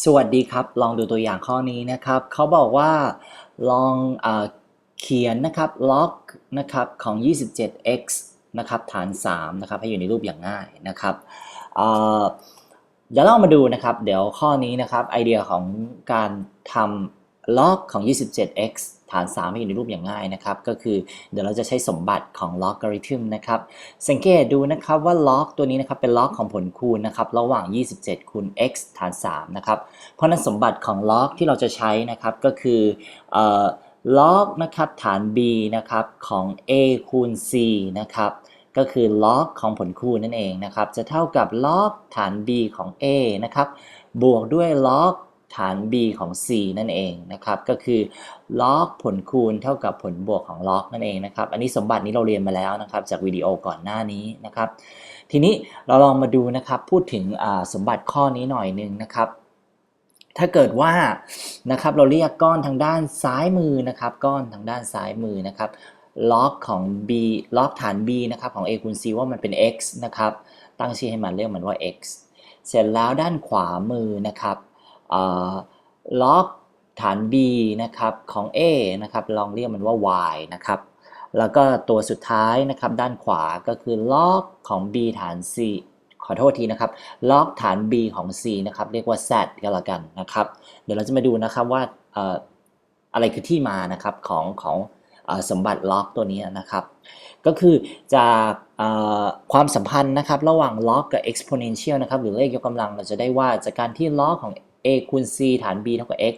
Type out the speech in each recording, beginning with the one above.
สวัสดีครับ ลองดูตัวอย่างข้อนี้นะครับ เขาบอกว่าลองเอเขียนนะครับล็อกนะครับของ 27x นะครับฐาน3นะครับให้อยู่ในรูปอย่างง่ายนะครับเอ่อเดี๋ยวเรามาดูนะครับ เดี๋ยวข้อนี้นะครับไอเดียของการทำ log ของ 27x ฐาน3ให้อยู่ในรูปอย่างง่ายนะครับ ก็คือเดี๋ยวเราจะใช้สมบัติของ logarithm นะครับ สังเกตดูนะครับว่า log ตัวนี้นะครับเป็น log ของผลคูณนะครับ ระหว่าง 27 คูณ x ฐาน3นะครับ เพราะนั้นสมบัติของ log ที่เราจะใช้นะครับก็คือเอ่อ log นะครับฐาน b นะครับของ a คูณ c นะครับก็คือ log ของผลคูณนั่นเองนะครับ จะเท่ากับ log ฐาน b ของ a นะครับ บวกด้วย log ฐาน b ของ c นั่นเองนะครับ ก็คือ log ผลคูณเท่ากับผลบวกของ log นั่นเองนะครับ อันนี้สมบัตินี้เราเรียนมาแล้วนะครับ จากวิดีโอก่อนหน้านี้นะครับ ทีนี้เราลองมาดูนะครับ พูดถึงสมบัติข้อนี้หน่อยนึงนะครับ ถ้าเกิดว่านะครับเราเรียกก้อนทางด้านซ้ายมือนะครับ ก้อนทางด้านซ้ายมือนะครับล็อกของ b ล็อกฐาน b นะครับของ a คูณ c ว่ามันเป็น x นะครับ ตั้งชื่อให้มันเรียกมันว่า x เสร็จแล้วด้านขวามือนะครับ ล็อกฐาน b นะครับของ a นะครับลองเรียกมันว่า y นะครับแล้วก็ตัวสุดท้ายนะครับด้านขวาก็คือล็อกของ b ฐาน c ขอโทษทีนะครับ ล็อกฐาน b ของ c นะครับเรียกว่า z ก็แล้วกันนะครับ เดี๋ยวเราจะมาดูนะครับว่าอะไรคือที่มานะครับของของสมบัติล็อกตัวนี้นะครับ ก็คือจากความสัมพันธ์นะครับระหว่างล็อกกับ exponential นะครับหรือเลขยกกำลังเราจะได้ว่าจากการที่ล็อกของ a คูณ c ฐาน b เท่ากับ x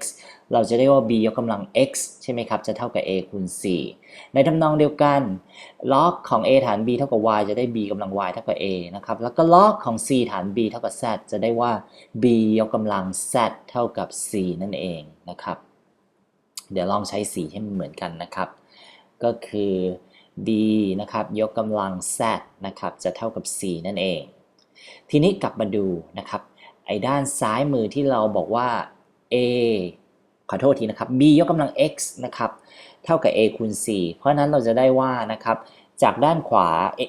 เราจะได้ว่า b ยกกำลัง x ใช่ไหมครับ จะเท่ากับ a คูณ c ในทำนองเดียวกันล็อกของ a ฐาน b เท่ากับ y จะได้ b กำลัง y เท่ากับ a นะครับ แล้วก็ล็อกของ c ฐาน b เท่ากับ z จะได้ว่า b ยกกำลัง z เท่ากับ c นั่นเองนะครับ เดี๋ยวลองใช้สีให้มันเหมือนกันนะครับ ก็คือ b นะครับยกกำลัง z นะครับจะเท่ากับ c นั่นเอง ทีนี้กลับมาดูนะครับ ไอ้ด้านซ้ายมือที่เราบอกว่า a ขอโทษทีนะครับ b ยกกำลัง x นะครับ เท่ากับ a คูณ c เพราะนั้นเราจะได้ว่านะครับ จากด้านขวา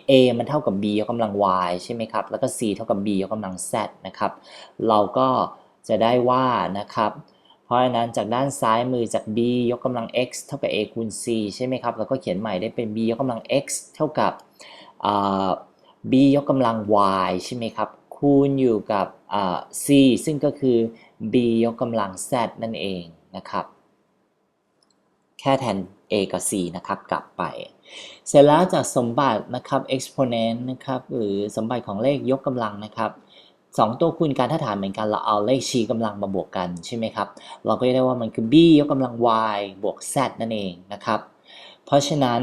a มันเท่ากับ b ยกกำลัง y ใช่ไหมครับ แล้วก็ c เท่ากับ b ยกกำลัง z นะครับ เราก็จะได้ว่านะครับ เพราะฉะนั้นจากด้านซ้ายมือจาก b ยกกำลัง x เท่ากับ a คูณ c ใช่ไหมครับ แล้วก็เขียนใหม่ได้เป็น b ยกกำลัง x เท่ากับ b ยกกำลัง y ใช่ไหมครับ คูณอยู่กับ c ซึ่งก็คือ b ยกกำลัง z นั่นเองนะครับ แค่แทน a กับ c นะครับ กลับไป เสร็จแล้วจากสมบัตินะครับ exponent นะครับ หรือสมบัติของเลขยกกำลังนะครับสองตัวคูณกันถ้าฐานเหมือนกันเราเอาเลขชี้กำลังมาบวกกันใช่ไหมครับ เราก็จะได้ว่ามันคือ b ยกกำลัง y บวก z นั่นเองนะครับ เพราะฉะนั้น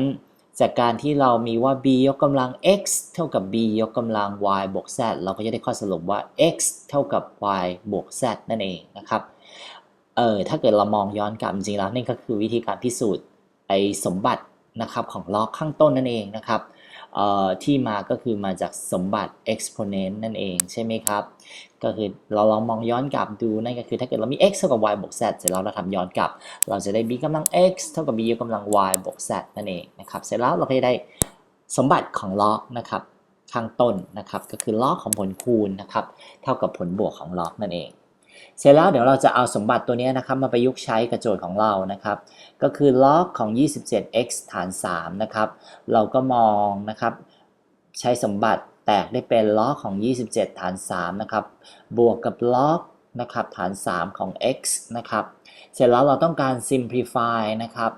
จากการที่เรามีว่า b ยกกำลัง x เท่ากับ b ยกกำลัง y บวก z เราก็จะได้ข้อสรุปว่า x เท่ากับ y บวก z นั่นเองนะครับ เออถ้าเกิดเรามองย้อนกลับจริงๆแล้วนี่ก็คือวิธีการพิสูจน์ไอสมบัตินะครับของล็อกข้างต้นนั่นเองนะครับ ที่มาก็คือมาจากสมบัติ exponent นั่นเองใช่ไหมครับ ก็คือเราลองมองย้อนกลับดูนั่นก็คือถ้าเกิดเรามี x เท่ากับ y บวก z เสร็จแล้วเราทำย้อนกลับ เราจะได้ b กำลัง x เท่ากับ b ยกกำลัง y บวก z นั่นเองนะครับ เสร็จแล้วเราก็จะได้สมบัติของล็อกนะครับข้างต้นนะครับ ก็คือล็อกของผลคูณนะครับ เท่ากับผลบวกของล็อกนั่นเอง เสร็จแล้วเดี๋ยวเราจะเอาสมบัติตัวนี้นะครับมาประยุกต์ใช้กับโจทย์ของเรานะครับ ก็คือล็อกของ 27x ฐาน3นะครับ เราก็มองนะครับใช้สมบัติแตกได้เป็นล็อกของ 27 ฐาน3นะครับ บวกกับล็อกนะครับฐาน 3 ของ x นะครับ เสร็จแล้วเราต้องการ simplify นะครับ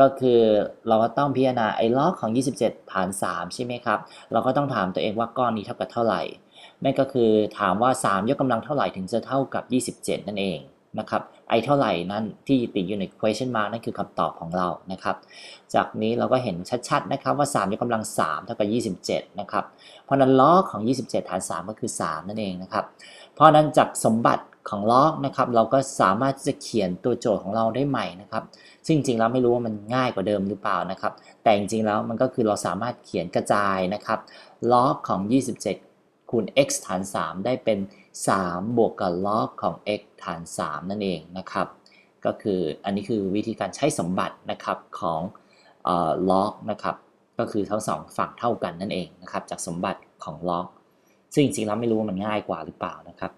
ก็คือเราก็ต้องพิจารณาไอ้ล็อกของ 27 ฐาน 3 ใช่ไหมครับ เราก็ต้องถามตัวเองว่าก้อนนี้เท่ากับเท่าไหร่ นั่นก็คือถามว่า 3 ยกกำลังเท่าไหร่ถึงจะเท่ากับ 27 นั่นเองนะครับไอเท่าไหร่นั้นที่ติดอยู่ใน question mark นั่นคือคำตอบของเรานะครับ จากนี้เราก็เห็นชัดๆนะครับว่า 3 ยกกำลัง 3 เท่ากับ 27 นะครับ เพราะนั้นล็อกของ 27 ฐาน 3 ก็คือ 3 นั่นเองนะครับ เพราะนั้นจากสมบัติของล็อกนะครับเราก็สามารถจะเขียนตัวโจทย์ของเราได้ใหม่นะครับ ซึ่งจริงๆแล้วไม่รู้ว่ามันง่ายกว่าเดิมหรือเปล่านะครับ แต่จริงๆแล้วมันก็คือเราสามารถเขียนกระจายนะครับล็อกของ 27 คูณ x ฐาน 3 ได้เป็น 3 บวกกับล็อกของ x ฐาน 3 นั่นเองนะครับ ก็คืออันนี้คือวิธีการใช้สมบัตินะครับของล็อกนะครับก็คือทั้งสองฝั่งเท่ากันนั่นเองนะครับจากสมบัติของล็อกซึ่งจริงๆแล้วไม่รู้ว่ามันง่ายกว่าหรือเปล่านะครับ